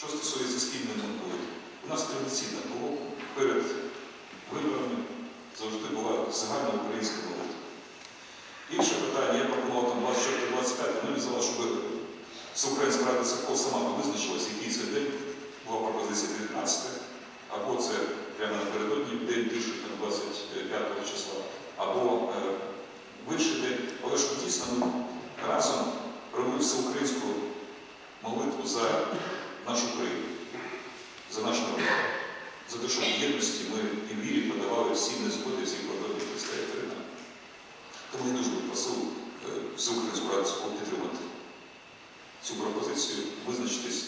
Що стосується спільної молитви, у нас традиційно було перед виборами завжди була загальна українська молитва. Інше питання, я пропонував там 24-25, ну і взяла, щоб Всеукраїнська рада церков сама би визначилась, який це день, була пропозиція 19, або це прямо напередодні день там 25 числа, або е, в інший день, але щоб дійсно ми разом провели всеукраїнську за те, що в єдності ми і вірі подавали всі незгоди, всі кордони Христа і перед. Тому я дуже би просив е, всеукраїнську раду підтримати цю пропозицію, визначитись